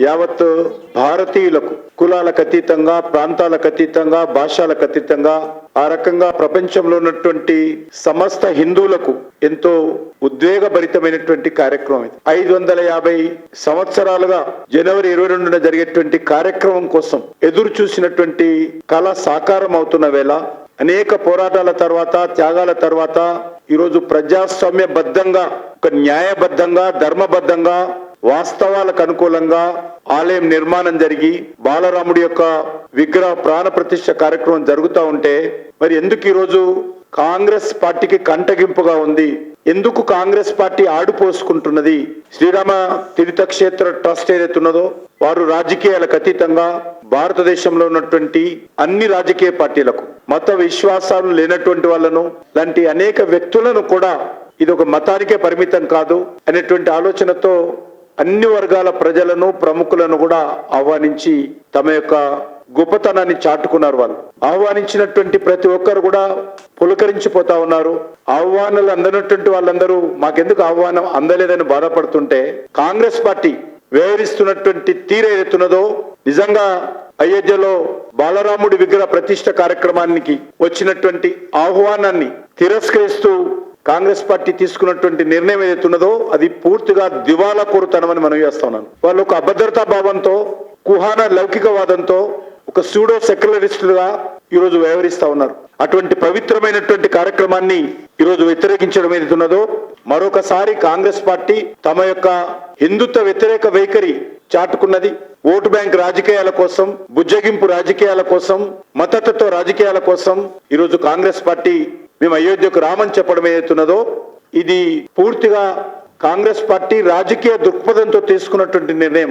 యావత్ భారతీయులకు కులాలకు అతీతంగా ప్రాంతాలకు అతీతంగా భాషలకు అతీతంగా ఆ రకంగా ప్రపంచంలో ఉన్నటువంటి సమస్త హిందువులకు ఎంతో ఉద్వేగభరితమైనటువంటి కార్యక్రమం ఇది. ఐదు వందల యాభై సంవత్సరాలుగా జనవరి ఇరవై రెండున జరిగేటువంటి కార్యక్రమం కోసం ఎదురు చూసినటువంటి కళ సాకారం అవుతున్న వేళ అనేక పోరాటాల తర్వాత త్యాగాల తర్వాత ఈరోజు ప్రజాస్వామ్యబద్ధంగా ఒక న్యాయబద్ధంగా ధర్మబద్ధంగా వాస్తవాలకు అనుకూలంగా ఆలయం నిర్మాణం జరిగి బాలరాముడి యొక్క విగ్రహ ప్రాణ ప్రతిష్ఠ కార్యక్రమం జరుగుతూ ఉంటే మరి ఎందుకు ఈరోజు కాంగ్రెస్ పార్టీకి కంటగింపుగా ఉంది? ఎందుకు కాంగ్రెస్ పార్టీ ఆడుపోసుకుంటున్నది శ్రీరామ తీర్థక్షేత్ర ట్రస్ట్ ఏదైతే ఉన్నదో వారు రాజకీయాలకు అతీతంగా భారతదేశంలో ఉన్నటువంటి అన్ని రాజకీయ పార్టీలకు మత విశ్వాసాలు లేనటువంటి వాళ్ళను లాంటి అనేక వ్యక్తులను కూడా ఇది ఒక మతానికే పరిమితం కాదు అనేటువంటి ఆలోచనతో అన్ని వర్గాల ప్రజలను ప్రముఖులను కూడా ఆహ్వానించి తమ యొక్క గొప్పతనాన్ని చాటుకున్నారు వాళ్ళు. ఆహ్వానించినటువంటి ప్రతి ఒక్కరు కూడా పులకరించిపోతా ఉన్నారు. ఆహ్వానాలు అందనటువంటి వాళ్ళందరూ మాకెందుకు ఆహ్వానం అందలేదని బాధపడుతుంటే కాంగ్రెస్ పార్టీ వ్యవహరిస్తున్నటువంటి తీరు ఎత్తున్నదో నిజంగా అయోధ్యలో బాలరాముడి విగ్రహ ప్రతిష్ట కార్యక్రమానికి వచ్చినటువంటి ఆహ్వానాన్ని తిరస్కరిస్తూ కాంగ్రెస్ పార్టీ తీసుకున్నటువంటి నిర్ణయం ఏదైతున్నదో అది పూర్తిగా దివాలా కోరుతనమని మనం చేస్తా ఉన్నాను. వాళ్ళు ఒక అభద్రతా భావంతో కుహాన లౌకికవాదంతో ఒక సూడో సెక్యులరిస్టులుగా ఈరోజు వ్యవహరిస్తా ఉన్నారు. అటువంటి పవిత్రమైనటువంటి కార్యక్రమాన్ని ఈరోజు వ్యతిరేకించడం ఏదైతున్నదో మరొకసారి కాంగ్రెస్ పార్టీ తమ యొక్క హిందుత్వ వ్యతిరేక వైఖరి చాటుకున్నది. ఓటు బ్యాంక్ రాజకీయాల కోసం బుజ్జగింపు రాజకీయాల కోసం మతతత్వ రాజకీయాల కోసం ఈరోజు కాంగ్రెస్ పార్టీ మేము అయోధ్యకు రామని చెప్పడం ఏదైతున్నదో ఇది పూర్తిగా కాంగ్రెస్ పార్టీ రాజకీయ దృక్పథంతో తీసుకున్నటువంటి నిర్ణయం.